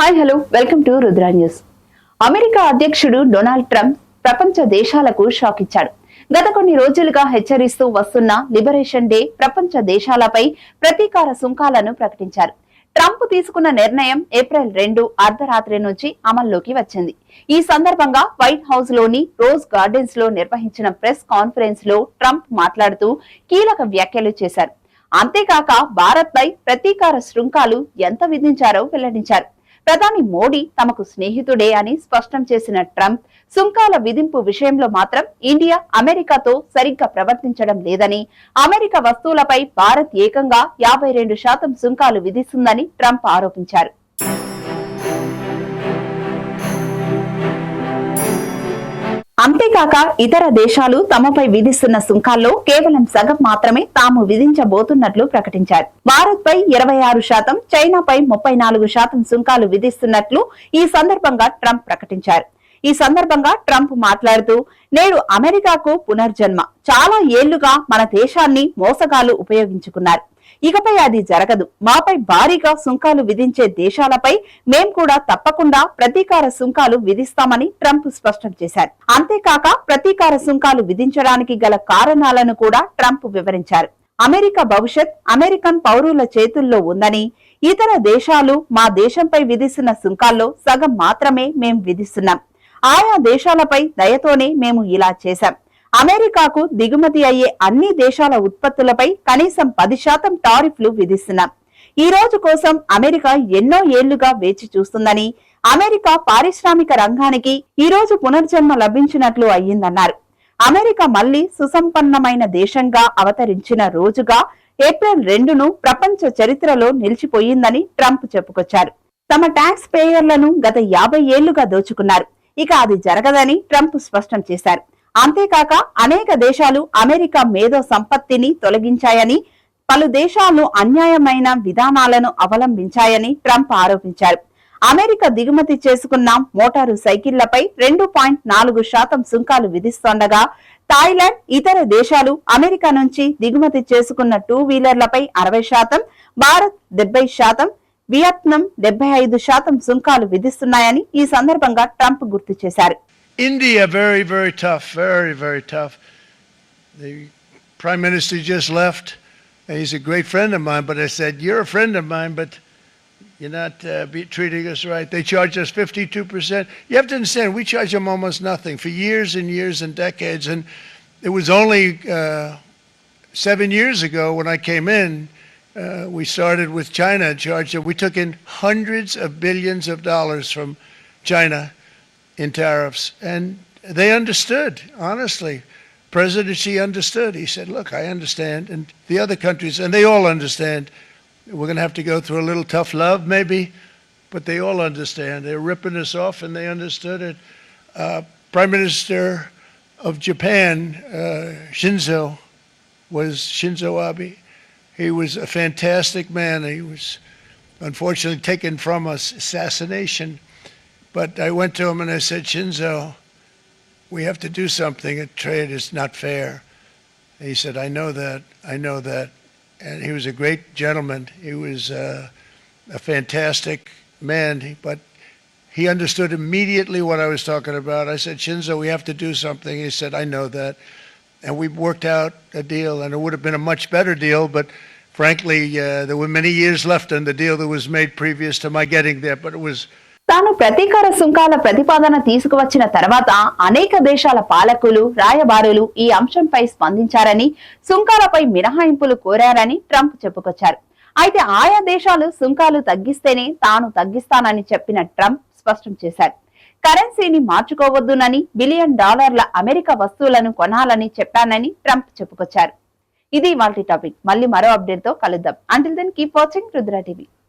Hi hello welcome to Rudra news America అధ్యక్షుడు Donald Trump ప్రపంచ దేశాలకు షాక్ ఇచ్చాడు. గత కొన్ని రోజులుగా హెచ్చరిస్తూ వస్తున్న లిబరేషన్ డే ప్రపంచ దేశాలపై ప్రతీకార సుంకాలను ప్రకటించారు. ట్రంప్ తీసుకున్న నిర్ణయం ఏప్రిల్ రెండు అర్ధరాత్రి నుంచి అమల్లోకి వచ్చింది. ఈ సందర్భంగా వైట్ హౌస్లోని రోజ్ గార్డెన్స్లో నిర్వహించిన ప్రెస్ కాన్ఫరెన్స్లో ట్రంప్ మాట్లాడుతూ కీలక వ్యాఖ్యలు చేశారు. అంతేకాక భారత్ పై ప్రతీకార శృంఖాలు ఎంత విధించారో వెల్లడించారు. ప్రధాని మోడీ తమకు స్నేహితుడే అని స్పష్టం చేసిన ట్రంప్ సుంకాల విధింపు విషయంలో మాత్రం ఇండియా అమెరికాతో సరిగ్గా ప్రవర్తించడం లేదని అమెరికా వస్తువులపై భారత్ ఏకంగా యాభై రెండు శాతం సుంకాలు విధిస్తుందని ట్రంప్ ఆరోపించారు. అంతేకాక ఇతర దేశాలు తమపై విధిస్తున్న సుంకాల్లో కేవలం సగం మాత్రమే తాము విధించబోతున్నట్లు ప్రకటించారు. భారత్ పై ఇరవై ఆరు శాతం చైనాపై ముప్పై నాలుగు శాతం సుంకాలు విధిస్తున్నట్లు ఈ సందర్భంగా ట్రంప్ ప్రకటించారు. ఈ సందర్భంగా ట్రంప్ మాట్లాడుతూ నేడు అమెరికాకు పునర్జన్మ. చాలా ఏళ్ళుగా మన దేశాన్ని మోసగాలు ఉపయోగించుకున్నారు. ఇకపై అది జరగదు. మాపై భారీగా సుంకాలు విధించే దేశాలపై మేం కూడా తప్పకుండా ప్రతీకార సుంకాలు విధిస్తామని ట్రంప్ స్పష్టం చేశారు. అంతేకాక ప్రతీకార సుంకాలు విధించడానికి గల కారణాలను కూడా ట్రంప్ వివరించారు. అమెరికా భవిష్యత్ అమెరికన్ పౌరుల చేతుల్లో ఉందని ఇతర దేశాలు మా దేశంపై విధిస్తున్న సుంకాల్లో సగం మాత్రమే మేం విధిస్తున్నాం. ఆయా దేశాలపై దయతోనే మేము ఇలా చేశాం. అమెరికాకు దిగుమతి అయ్యే అన్ని దేశాల ఉత్పత్తులపై కనీసం పది శాతం టారిఫ్లు విధిస్తున్నాం. ఈ రోజు కోసం అమెరికా ఎన్నో ఏళ్ళుగా వేచి చూస్తుందని అమెరికా పారిశ్రామిక రంగానికి ఈ రోజు పునర్జన్మ లభించినట్లు అయ్యిందన్నారు. అమెరికా మళ్ళీ సుసంపన్నమైన దేశంగా అవతరించిన రోజుగా ఏప్రిల్ రెండును ప్రపంచ చరిత్రలో నిలిచిపోయిందని ట్రంప్ చెప్పుకొచ్చారు. తమ ట్యాక్స్ పేయర్లను గత యాభై ఏళ్ళుగా దోచుకున్నారు. ఇక అది జరగదని ట్రంప్ స్పష్టం చేశారు. అంతేకాక అనేక దేశాలు అమెరికా మేధో సంపత్తిని తొలగించాయని పలు దేశాలు అన్యాయమైన విధానాలను అవలంబించాయని ట్రంప్ ఆరోపించారు. అమెరికా దిగుమతి చేసుకున్న మోటారు సైకిళ్ళపై రెండు పాయింట్ నాలుగు శాతం సుంకాలు విధిస్తోండగా థాయిలాండ్ ఇతర దేశాలు అమెరికా నుంచి దిగుమతి చేసుకున్న టూ వీలర్లపై అరవై శాతం భారత్ డెబ్బై శాతం వియత్నాం డెబ్బై ఐదు శాతం సుంకాలు విధిస్తున్నాయని ఈ సందర్భంగా ట్రంప్ గుర్తు చేశారు India, very, very tough, very, very tough. The prime minister just left. and He's a great friend of mine, but I said, You're a friend of mine, but you're not uh, be treating us right. They charge us 52%. You have to understand, we charge them almost nothing for years and years and decades. And it was only uh, seven years ago when I came in, uh, we started with China and charged them. We took in hundreds of billions of dollars from China in tariffs. And they understood, honestly. President Xi understood. He said, Look, I understand. And the other countries, and they all understand. We're going to have to go through a little tough love, maybe, but they all understand. They're ripping us off, and they understood it. Uh, Prime Minister of Japan, uh, Shinzo, was Shinzo Abe. He was a fantastic man. He was unfortunately taken from us, assassination. But I went to him and I said, Shinzo, we have to do something. A trade is not fair. He said, I know that. I know that. And he was a great gentleman. He was uh, a fantastic man. But he understood immediately what I was talking about. I said, Shinzo, we have to do something. He said, I know that. And we worked out a deal, and it would have been a much better deal, but frankly, uh, there were many years left on the deal that was made previous to my getting there, but it was తాను ప్రతీకార సుంకాల ప్రతిపాదన తీసుకువచ్చిన తర్వాత అనేక దేశాల పాలకులు రాయబారులు ఈ అంశంపై స్పందించారని సుంకాలపై మినహాయింపులు కోరారని ట్రంప్ చెప్పుకొచ్చారు అయితే ఆయా దేశాలు సుంకాలు తగ్గిస్తేనే తాను తగ్గిస్తానని చెప్పిన ట్రంప్ స్పష్టం చేశారు కరెన్సీని మార్చుకోవద్దునని బిలియన్ డాలర్ల అమెరికా వస్తువులను కొనాలని చెప్పానని ట్రంప్ చెప్పుకొచ్చారు. ఇది వాళ్ళ టాపిక్. మళ్ళీ మరో అప్డేట్తో కలుద్దాం. Until then keep watching Rudra TV.